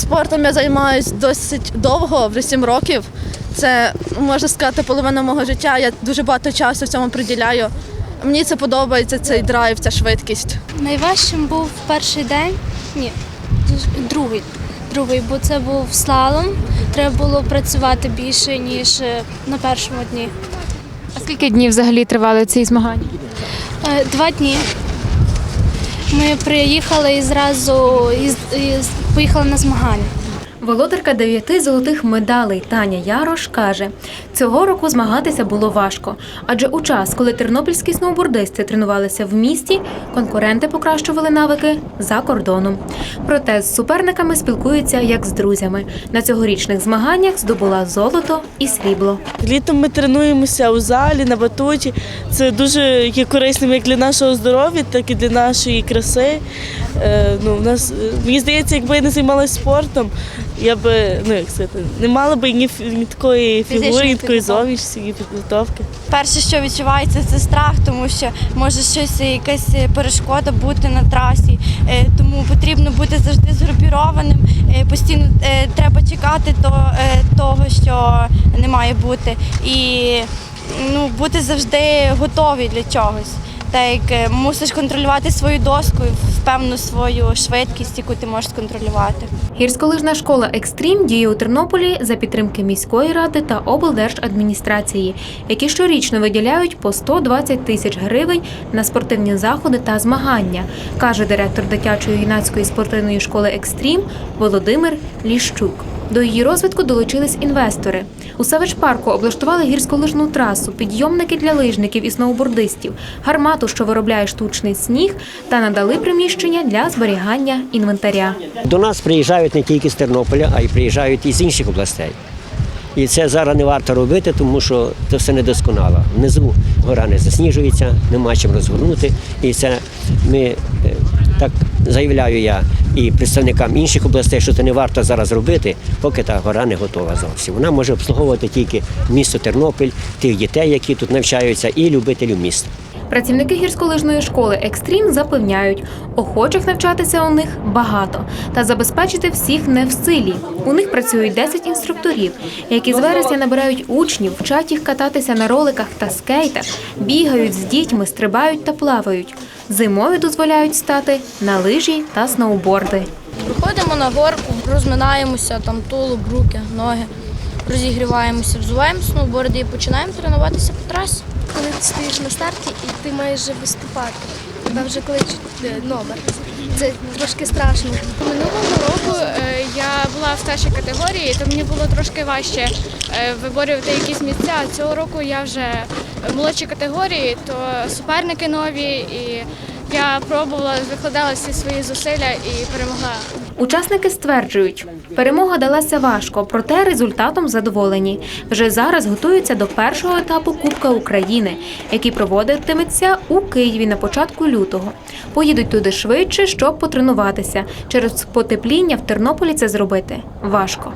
Спортом я займаюся досить довго, вже 7 років. Це можна сказати половина мого життя. Я дуже багато часу цьому приділяю. Мені це подобається, цей драйв, ця швидкість. Найважчим був перший день, ні, другий. Другий, бо це був слалом. Треба було працювати більше, ніж е, на першому дні. А скільки днів взагалі тривали ці змагання? Е, Два дні. Ми приїхали і зразу із, і поїхали на змагання. Володарка дев'яти золотих медалей Таня Ярош каже, цього року змагатися було важко, адже у час, коли тернопільські сноубордисти тренувалися в місті, конкуренти покращували навики за кордоном. Проте з суперниками спілкуються як з друзями. На цьогорічних змаганнях здобула золото і срібло. Літом ми тренуємося у залі, на батуті. Це дуже є корисним як для нашого здоров'я, так і для нашої краси. Е, ну, в нас, е, мені здається, якби я не займалася спортом, я би ну, як сказати, не мала би ні, ні такої фігури, ні такої зовнішньої підготовки. Перше, що відчувається, це страх, тому що може щось, якась перешкода бути на трасі. Е, Тому потрібно бути завжди згрупірованим. Е, Постійно е, треба чекати то, е, того, що не має бути, і ну, бути завжди готові для чогось. Так як е, мусиш контролювати свою доску, впевнену свою швидкість, яку ти можеш контролювати. Гірськолижна школа Екстрім діє у Тернополі за підтримки міської ради та облдержадміністрації, які щорічно виділяють по 120 тисяч гривень на спортивні заходи та змагання, каже директор дитячої юнацької спортивної школи Екстрім Володимир Ліщук. До її розвитку долучились інвестори. У Савич-парку облаштували гірськолижну трасу, підйомники для лижників і сноубордистів, гармату, що виробляє штучний сніг, та надали приміщення для зберігання інвентаря. До нас приїжджають не тільки з Тернополя, а й приїжджають із інших областей. І це зараз не варто робити, тому що це все недосконало. Внизу гора не засніжується, нема чим розгорнути. І це ми е, так заявляю я і представникам інших областей, що це не варто зараз робити, поки та гора не готова зовсім. Вона може обслуговувати тільки місто Тернопіль, тих дітей, які тут навчаються, і любителів міста. Працівники гірськолижної школи Екстрім запевняють, охочих навчатися у них багато, та забезпечити всіх не в силі. У них працюють 10 інструкторів, які з вересня набирають учнів, вчать їх кататися на роликах та скейтах, бігають з дітьми, стрибають та плавають. Зимою дозволяють стати на лижі та сноуборди. Виходимо на горку, розминаємося, там тулуб, руки, ноги, розігріваємося, взуваємо сноуборди і починаємо тренуватися по трасі. Коли ти стоїш на старті і ти маєш вже виступати, тебе вже кличуть е, номер. Це трошки страшно. Минулого року е, я була в старшій категорії, то мені було трошки важче е, виборювати якісь місця. Цього року я вже в молодшій категорії, то суперники нові, і я пробувала, викладала всі свої зусилля і перемогла. Учасники стверджують, перемога далася важко, проте результатом задоволені. Вже зараз готуються до першого етапу Кубка України, який проводитиметься у Києві на початку лютого. Поїдуть туди швидше, щоб потренуватися. Через потепління в Тернополі це зробити важко.